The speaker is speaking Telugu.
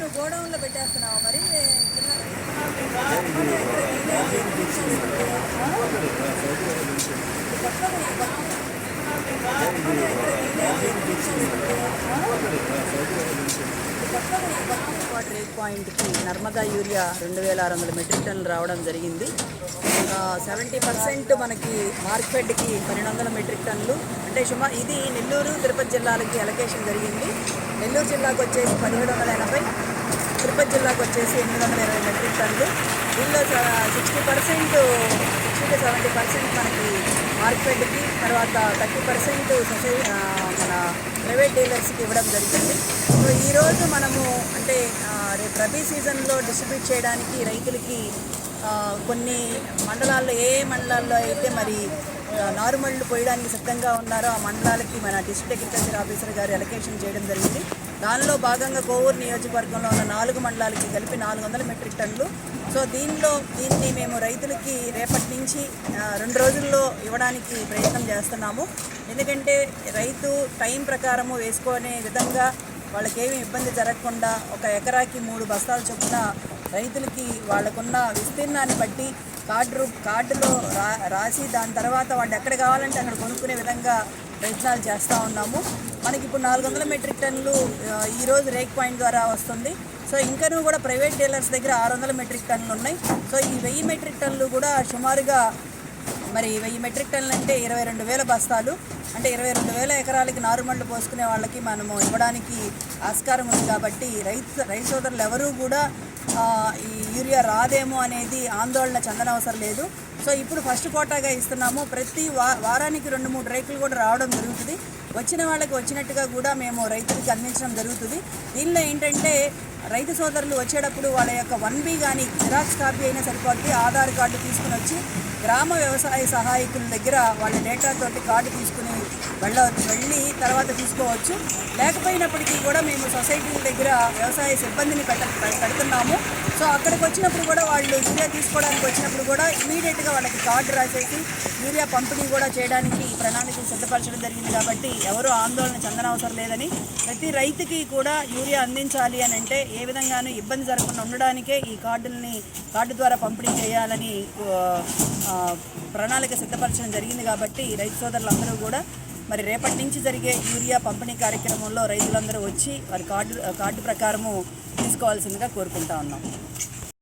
గోడౌన్లో పెట్టేస్తున్నావు మరి? వాటర్ పాయింట్కి నర్మదా యూరియా రెండు వేల ఆరు వందల మెట్రిక్ టన్నులు రావడం జరిగింది. సెవెంటీ పర్సెంట్ మనకి మార్కెట్కి పన్నెండు వందల మెట్రిక్ టన్నులు. అంటే సుమారు ఇది నెల్లూరు తిరుపతి జిల్లాలకి అలొకేషన్ జరిగింది. నెల్లూరు జిల్లాకు వచ్చేసి పదిహేడు వందల ఎనభై తిరుపతి జిల్లాకు వచ్చేసి ఎనిమిది వందల ఇరవై మెట్రిక్ టన్లు దీనిలో sixty percent sixty to seventy percent మనకి మార్కెట్కి తర్వాత థర్టీ పర్సెంట్ సొసై మన ప్రైవేట్ డీలర్స్కి ఇవ్వడం జరిగింది. సో ఈరోజు మనము అంటే రేపు రబీ సీజన్లో డిస్ట్రిబ్యూట్ చేయడానికి రైతులకి కొన్ని మండలాల్లో ఏ ఏ మండలాల్లో అయితే మరి నారుమళ్ళు పోయడానికి సిద్ధంగా ఉన్నారో ఆ మండలాలకి మన డిస్ట్రిక్ట్ అగ్రికల్చర్ ఆఫీసర్ గారు ఎలకేషన్ చేయడం జరిగింది. దానిలో భాగంగా కోవూరు నియోజకవర్గంలో ఉన్న నాలుగు మండలాలకి కలిపి నాలుగు వందల మెట్రిక్ టన్నులు. సో దీనిలో దీన్ని మేము రైతులకి రేపటి నుంచి రెండు రోజుల్లో ఇవ్వడానికి ప్రయత్నం చేస్తున్నాము. ఎందుకంటే రైతు టైం ప్రకారము వేసుకునే విధంగా వాళ్ళకేమి ఇబ్బంది జరగకుండా ఒక ఎకరాకి మూడు బస్తాలు చొప్పున రైతులకి వాళ్ళకున్న విస్తీర్ణాన్ని బట్టి కార్డు కార్డులో రా రాసి దాని తర్వాత వాళ్ళు ఎక్కడ కావాలంటే అక్కడ కొనుక్కునే విధంగా ప్రయత్నాలు చేస్తూ ఉన్నాము. మనకి ఇప్పుడు నాలుగు వందల మెట్రిక్ టన్నులు ఈరోజు రేక్ పాయింట్ ద్వారా వస్తుంది. సో ఇంకనూ కూడా ప్రైవేట్ డీలర్స్ దగ్గర ఆరు వందల మెట్రిక్ టన్నులు ఉన్నాయి సో ఈ వెయ్యి మెట్రిక్ టన్నులు కూడా సుమారుగా మరి వెయ్యి మెట్రిక్ టన్నులు అంటే ఇరవై రెండు వేల బస్తాలు. అంటే ఇరవై రెండు వేల ఎకరాలకి నారుమళ్ళు పోసుకునే వాళ్ళకి మనము ఇవ్వడానికి ఆస్కారం ఉంది కాబట్టి రైతు రైతు సోదరులు ఎవరూ కూడా ఈ యూరియా రాదేమో అనేది ఆందోళన చెందనవసరం లేదు. సో ఇప్పుడు ఫస్ట్ కోటాగా ఇస్తున్నాము. ప్రతి వా వారానికి రెండు మూడు రైతులు కూడా రావడం జరుగుతుంది. వచ్చిన వాళ్ళకి వచ్చినట్టుగా కూడా మేము రైతులకి అందించడం జరుగుతుంది. దీనిలో ఏంటంటే రైతు సోదరులు వచ్చేటప్పుడు వాళ్ళ యొక్క వన్ బి కానీ జిరాక్స్ కాపీ అయినా సరిపోద్ది. ఆధార్ కార్డు తీసుకుని వచ్చి గ్రామ వ్యవసాయ సహాయకుల దగ్గర వాళ్ళ డేటా తోటి కార్డు తీసుకుని వెళ్ళ వెళ్ళి తర్వాత తీసుకోవచ్చు. లేకపోయినప్పటికీ కూడా మేము సొసైటీల దగ్గర వ్యవసాయ సిబ్బందిని పెట్ట పెడుతున్నాము. సో అక్కడికి వచ్చినప్పుడు కూడా వాళ్ళు యూరియా తీసుకోవడానికి వచ్చినప్పుడు కూడా ఇమీడియట్గా వాళ్ళకి కార్డు రాసేసి యూరియా పంపిణీ కూడా చేయడానికి ఈ ప్రణాళికలు సిద్ధపరచడం జరిగింది కాబట్టి ఎవరు ఆందోళన చెందనవసరం లేదని ప్రతి రైతుకి కూడా యూరియా అందించాలి అని అంటే ఏ విధంగానూ ఇబ్బంది జరగకుండా ఉండడానికే ఈ కార్డుల్ని కార్డు ద్వారా పంపిణీ చేయాలని ప్రణాళిక సిద్ధపరచడం జరిగింది కాబట్టి రైతు సోదరులందరూ కూడా మరి రేపటి నుంచి జరిగే యూరియా పంపిణీ కార్యక్రమంలో రైతులందరూ వచ్చి వారి కార్డు కార్డు ప్రకారము తీసుకోవాల్సిందిగా కోరుకుంటా ఉన్నాం.